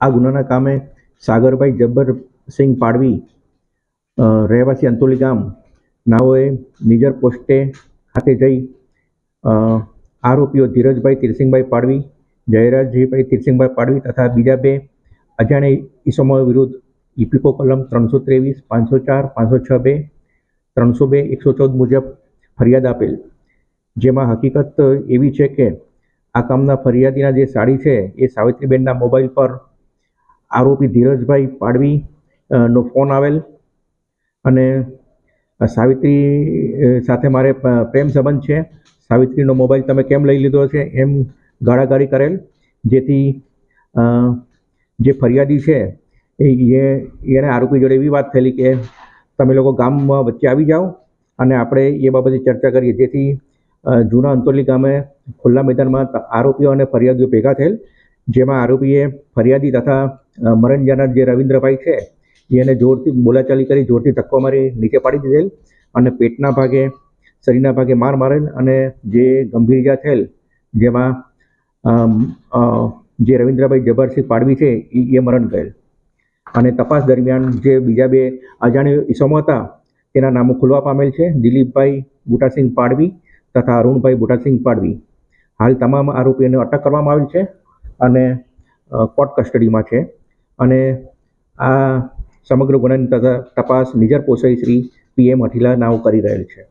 આ ગુનાના કામે સાગરભાઈ જબ્બરસિંહ પાડવી રહેવાસી અંતોલી ગામ નાઓએ નિજર પોસ્ટે ખાતે જઈ આરોપીઓ ધીરજભાઈ તીરસિંહભાઈ પાડવી, જયરાજજીભાઈ તીરસિંહભાઈ પાડવી તથા બીજા બે અજાણે ઈસમો વિરુદ્ધ ઇપિકો કલમ ત્રણસો ત્રેવીસ, પાંચસો ચાર, પાંચસો છ બે, ત્રણસો બે, એકસો ચૌદ મુજબ ફરિયાદ આપેલ. જેમાં હકીકત એવી છે કે આ કામના ફરિયાદીના જે સાડી છે એ સાવિત્રીબેનના મોબાઈલ પર આરોપી ધીરજભાઈ પાડવી નો ફોન આવેલ. અને સાવિત્રી સાથે મારે પ્રેમ સંબંધ છે. સાવિત્રીનો મોબાઈલ તમે કેમ લઈ લીધો છે એમ ગાળાગાળી કરેલ. જેથી જે ફરિયાદી છે, એ એને આરોપી જોડે એવી વાત થયેલી કે તમે લોકો ગામમાં વચ્ચે આવી જાઓ અને આપણે એ બાબતે ચર્ચા કરીએ. જેથી જૂના અંતોલી ગામે ખુલ્લા મેદાનમાં આરોપીઓ અને ફરિયાદીઓ ભેગા થયેલ, જેમાં આરોપીએ ફરિયાદી તથા મરણ જનાર જે રવિન્દ્રભાઈ છે, એને જોરથી બોલાચાલી કરી, જોરથી ધક્કો મારી નીચે પાડી દીધેલ અને પેટના ભાગે, શરીરના ભાગે માર મારેલ અને જે ગંભીર ઇજા થયેલ, જેમાં જે રવિન્દ્રભાઈ જબરસિંહ પાડવી છે એ મરણ ગયેલ. અને તપાસ દરમિયાન જે બીજા બે અજાણ્યા ઈસમો હતા, તેના નામો ખુલવા પામેલ છે, દિલીપભાઈ બુટાસિંહ પાડવી તથા અરુણભાઈ બુટાસિંહ પાડવી. હાલ તમામ આરોપીઓને અટક કરવામાં આવેલ છે અને કોર્ટ કસ્ટડીમાં છે. અને આ સમગ્ર ગુનાની તથા તપાસ નિજર પોસઈ શ્રી પીએમ હઠીલા નાઓ કરી રહેલ છે.